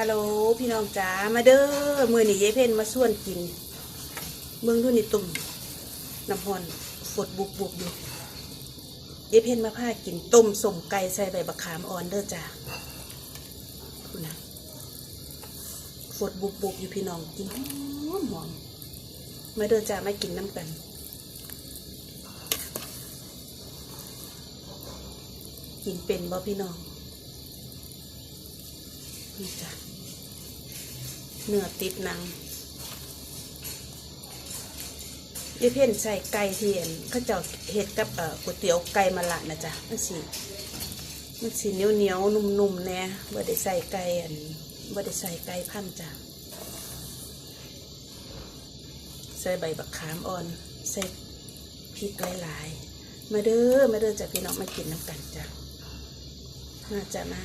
ฮัลโหลพี่น้องจ๋ามาเด้อมือนี่ยายเพ่นมาส่วนกิน เมืองดูนี่ตุ่มน้ำฮอนฝดบุบบุบอยู่ยายเพ่นมาพากินต้มสมไก่ใส่ใบบักขามอ่อนเด้อจ้าคุณนะฝดบุบบุบอยู่พี่น้องกินหอมหอมมาเด้อจ้ามากินน้ำกันกินเป็นบ่พี่น้อง นี่จ้ะเนื้อติดหนังยายเพ่นใส่ไก่เทียนเขาเจ้าเห็ดกับเอ่อก๋วยเตี๋ยวไก่มะละนะจ๊ะมันสิมันสิเหนียวเหนียวนุ่มๆแน่บ่ได้ใส่ไก่อันบ่ได้ใส่ไก่พันจ้ะใส่ใบบักขามอ่อนใส่พริกหลายๆมาเด้อมาเด้อจ้ะพี่น้องมากินน้ำกันจ้ะมาจ้ะมา